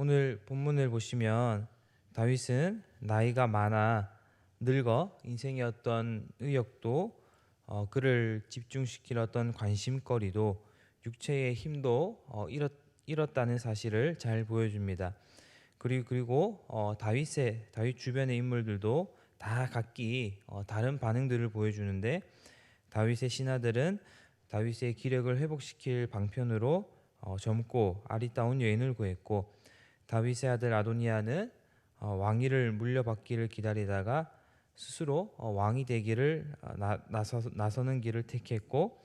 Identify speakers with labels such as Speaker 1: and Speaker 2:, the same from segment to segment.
Speaker 1: 오늘 본문을 보시면 다윗은 나이가 많아 늙어 인생의 어떤 의욕도 어, 그를 집중시킬 어떤 관심거리도 육체의 힘도 어, 잃었, 잃었 다는 사실을 잘 보여줍니다. 그리고 그리고 어, 다윗의 다윗 주변의 인물들도 다 각기 어, 다른 반응들을 보여주는데 다윗의 신하들은 다윗의 기력을 회복시킬 방편으로 어, 젊고 아리따운 여인을 구했고 다윗의 아들 아도니아는 어, 왕위를 물려받기를 기다리다가 스스로 어, 왕이 되기를 어, 나, 나서, 나서 는 길을 택했고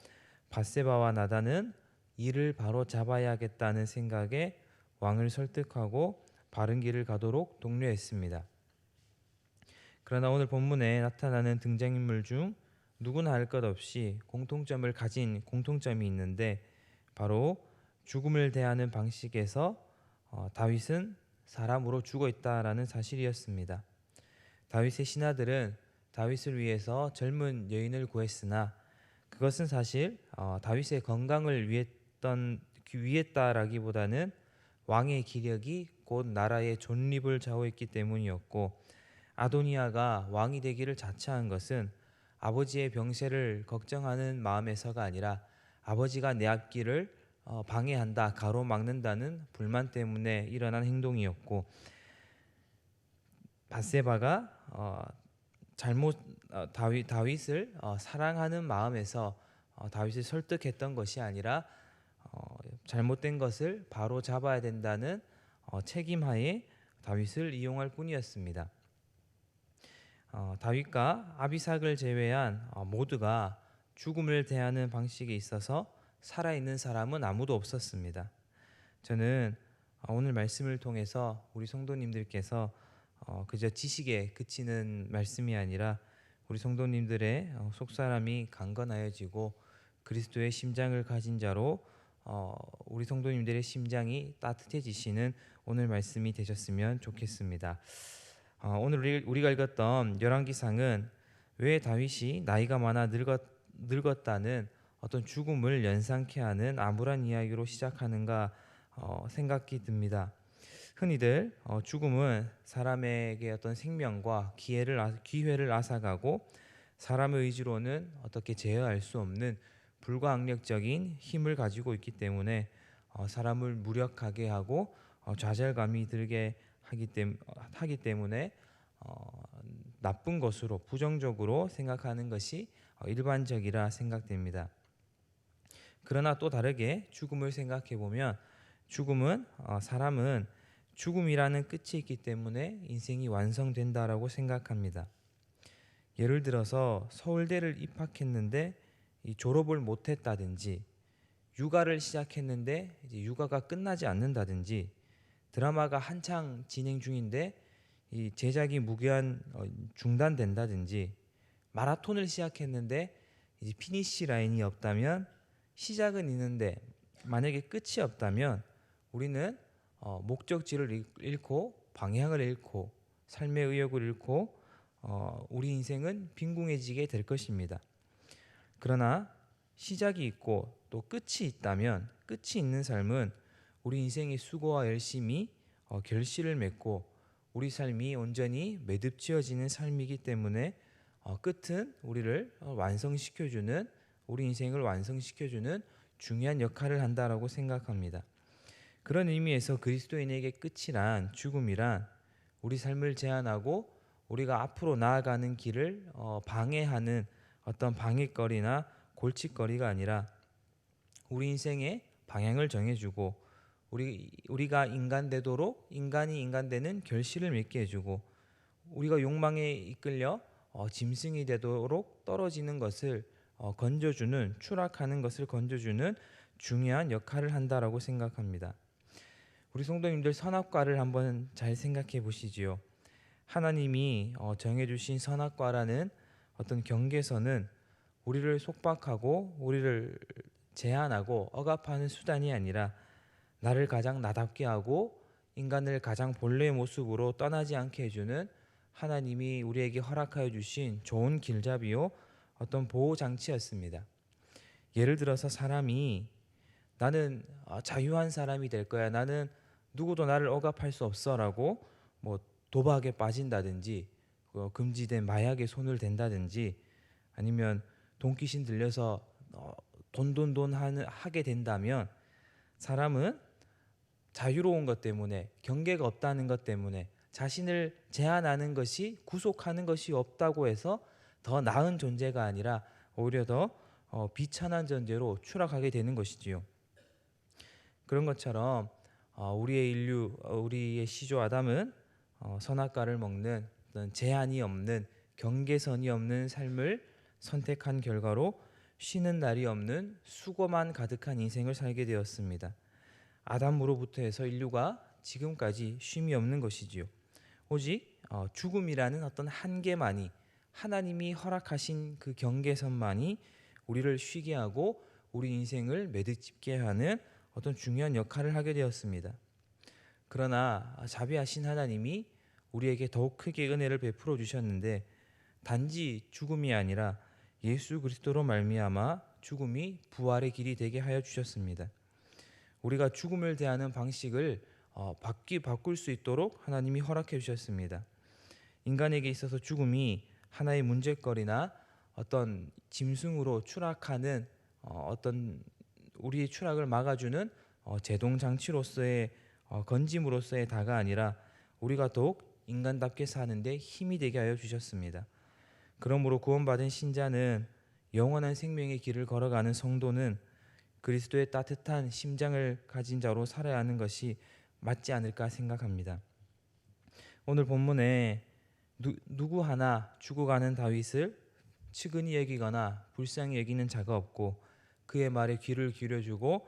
Speaker 1: 바세바와 나단은 이를 바로 잡아야겠다는 생각에 왕을 설득하고 바른 길을 가도록 독려했습니다. 그러나 오늘 본문에 나타나는 등장인물 중 누구나 할것 없이 공통점을 가진 공통점이 있는데 바로 죽음을 대하는 방식에서 어, 다윗은 사람으로 죽어 있다라는 사실이었습니다. 다윗의 신하들은 다윗을 위해서 젊은 여인을 구했으나 그것은 사실 어, 다윗의 건강을 위했던 위했다라기보다는 왕의 기력이 곧 나라의 존립을 좌우했기 때문이었고 아도니아가 왕이 되기를 자처한 것은 아버지의 병세를 걱정하는 마음에서가 아니라 아버지가 내 앞길을 어, 방해한다, 가로막는다는 불만 때문에 일어난 행동이었고 바세바가 어, 잘못 어, 다윗 다윗을 어, 사랑하는 마음에서 어, 다윗을 설득했던 것이 아니라 어, 잘못된 것을 바로 잡아야 된다는 어, 책임하에 다윗을 이용할 뿐이었습니다. 어, 다윗과 아비삭을 제외한 어, 모두가 죽음을 대하는 방식에 있어서 살아있는 사람은 아무도 없었습니다. 저는 어, 오늘 말씀을 통해서 우리 성도님들께서 어, 그저 지식에 그치는 말씀이 아니라 우리 성도님들의 어, 속사람이 강건하여지고 그리스도의 심장을 가진 자로 어, 우리 성도님들의 심장이 따뜻해지시는 오늘 말씀이 되셨으면 좋겠습니다. 어, 오늘 우리- 우리가 읽었던 열왕기상은 왜 다윗이 나이가 많아 늙었, 늙었다는 어떤 죽음을 연상케 하는 암울한 이야기로 시작하는가 어, 생각이 듭니다. 흔히들 어, 죽음은 사람에게 어떤 생명과 기회를 아- 기회를 앗아가고 사람의 의지로는 어떻게 제어할 수 없는 불가항력적인 힘을 가지고 있기 때문에 어, 사람을 무력하게 하고 어, 좌절감이 들게 하기, 때문, 하기 때문에 어, 나쁜 것으로 부정적으로 생각하는 것이 어, 일반적이라 생각됩니다. 그러나 또 다르게 죽음을 생각해 보면 죽음은 어, 사람은 죽음이라는 끝이 있기 때문에 인생이 완성된다라고 생각합니다. 예를 들어서 서울대를 입학했는데 이 졸업을 못했다든지 육아를 시작했는데 육아가 끝나지 않는다든지 드라마가 한창 진행 중인데 이 제작이 무기한 어, 중단된다든지 마라톤을 시작했는데 피니시 라인이 없다면 시작은 있는데 만약에 끝이 없다면 우리는 어, 목적지를 잃- 잃고 방향을 잃고 삶의 의욕을 잃고 어, 우리 인생은 빈궁해지게 될 것입니다. 그러나 시작이 있고 또 끝이 있다면 끝이 있는 삶은 우리 인생의 수고와 열심이 어, 결실을 맺고 우리 삶이 온전히 매듭지어지는 삶이기 때문에 어, 끝은 우리를 어, 완성시켜주는 우리 인생을 완성시켜주는 중요한 역할을 한다라고 생각합니다. 그런 의미에서 그리스도인에게 끝이란 죽음이란 우리 삶을 제한하고 우리가 앞으로 나아가는 길을 어, 방해하는 어떤 방해거리나 골칫거리가 아니라 우리 인생의 방향을 정해주고 우리 우리가 인간 되도록 인간이 인간 되는 결실을 맺게 해주고 우리가 욕망에 이끌려 어, 짐승이 되도록 떨어지는 것을 어, 건져주는 추락하는 것을 건져주는 중요한 역할을 한다라고 생각합니다. 우리 성도님들 선악과를 한번 잘 생각해 보시지요. 하나님이 어, 정해주신 선악과라는 어떤 경계선은 우리를 속박하고 우리를 제한하고 억압하는 수단이 아니라 나를 가장 나답게 하고 인간을 가장 본래의 모습으로 떠나지 않게 해주는 하나님이 우리에게 허락하여 주신 좋은 길잡이요 어떤 보호 장치였습니다. 예를 들어서 사람이 나는 어, 자유한 사람이 될 거야. 나는 누구도 나를 억압할 수 없어라고 뭐 도박에 빠진다든지 어, 금지된 마약에 손을 댄다든지 아니면 돈귀신 들려서 어, 돈돈돈 하게 된다면 사람은 자유로운 것 때문에 경계가 없다는 것 때문에 자신을 제한하는 것이 구속하는 것이 없다고 해서 더 나은 존재가 아니라 오히려 더 어, 비천한 존재로 추락하게 되는 것이지요. 그런 것처럼 어, 우리의 인류, 어, 우리의 시조 아담은 어, 선악과를 먹는 어떤 제한이 없는 경계선이 없는 삶을 선택한 결과로 쉬는 날이 없는 수고만 가득한 인생을 살게 되었습니다. 아담으로부터 해서 인류가 지금까지 쉼이 없는 것이지요. 오직 어, 죽음이라는 어떤 한계만이 하나님이 허락하신 그 경계선만이 우리를 쉬게 하고 우리 인생을 매듭짓게 하는 어떤 중요한 역할을 하게 되었습니다. 그러나 자비하신 하나님이 우리에게 더욱 크게 은혜를 베풀어 주셨는데 단지 죽음이 아니라 예수 그리스도로 말미암아 죽음이 부활의 길이 되게 하여 주셨습니다. 우리가 죽음을 대하는 방식을 어, 바뀌 바꿀 수 있도록 하나님이 허락해 주셨습니다. 인간에게 있어서 죽음이 하나의 문제거리나 어떤 짐승으로 추락하는 어, 어떤 우리의 추락을 막아주는 어, 제동 장치로서의 어, 건짐으로서의 다가 아니라 우리가 더욱 인간답게 사는데 힘이 되게 하여 주셨습니다. 그러므로 구원받은 신자는 영원한 생명의 길을 걸어가는 성도는 그리스도의 따뜻한 심장을 가진 자로 살아야 하는 것이 맞지 않을까 생각합니다. 오늘 본문에 누, 누구 하나 죽어가는 다윗을 측은히 여기거나 불쌍히 여기는 자가 없고 그의 말에 귀를 기울여주고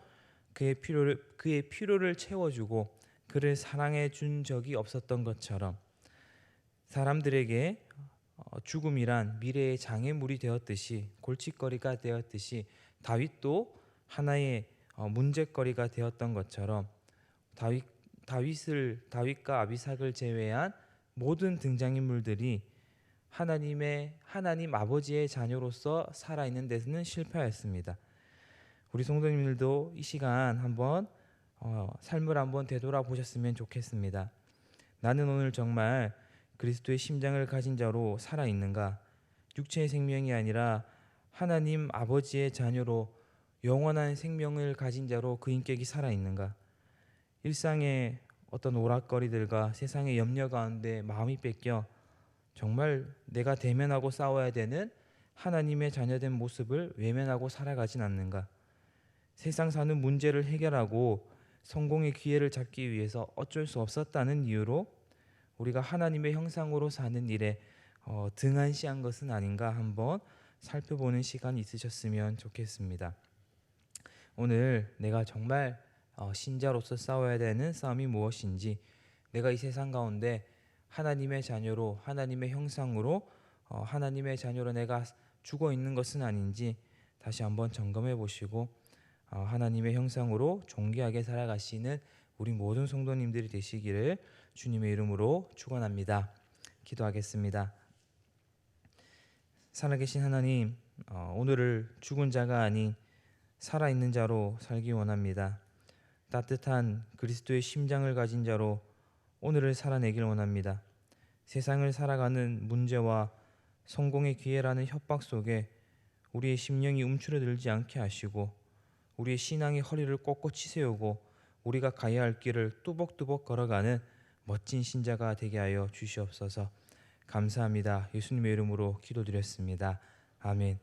Speaker 1: 그의 필요를 그의 필요를 채워주고 그를 사랑해 준 적이 없었던 것처럼 사람들에게 어, 죽음이란 미래의 장애물이 되었듯이 골칫거리가 되었듯이 다윗도 하나의 어, 문제거리가 되었던 것처럼 다윗 다윗을 다윗과 아비삭을 제외한 모든 등장인물들이 하나님의 하나님 아버지의 자녀로서 살아 있는 데서는 실패하였습니다. 우리 성도님들도 이 시간 한번 어, 삶을 한번 되돌아보셨으면 좋겠습니다. 나는 오늘 정말 그리스도의 심장을 가진 자로 살아 있는가? 육체의 생명이 아니라 하나님 아버지의 자녀로 영원한 생명을 가진 자로 그 인격이 살아 있는가? 일상의 어떤 오락거리들과 세상의 염려 가운데 마음이 뺏겨 정말 내가 대면하고 싸워야 되는 하나님의 자녀된 모습을 외면하고 살아가진 않는가? 세상 사는 문제를 해결하고 성공의 기회를 잡기 위해서 어쩔 수 없었다는 이유로 우리가 하나님의 형상으로 사는 일에 어, 등한시한 것은 아닌가 한번 살펴보는 시간이 있으셨으면 좋겠습니다. 오늘 내가 정말 어, 신자로서 싸워야 되는 싸움이 무엇인지 내가 이 세상 가운데 하나님의 자녀로 하나님의 형상으로 어, 하나님의 자녀로 내가 죽어 있는 것은 아닌지 다시 한번 점검해 보시고 어, 하나님의 형상으로 존귀하게 살아가시는 우리 모든 성도님들이 되시기를 주님의 이름으로 축원합니다. 기도하겠습니다. 살아계신 하나님, 어, 오늘을 죽은 자가 아닌 살아 있는 자로 살기 원합니다. 따뜻한 그리스도의 심장을 가진 자로 오늘을 살아내길 원합니다. 세상을 살아가는 문제와 성공의 기회라는 협박 속에 우리의 심령이 움츠러들지 않게 하시고 우리의 신앙의 허리를 꼿꼿이 세우고 우리가 가야 할 길을 뚜벅뚜벅 걸어가는 멋진 신자가 되게 하여 주시옵소서. 감사합니다. 예수님의 이름으로 기도드렸습니다. 아멘.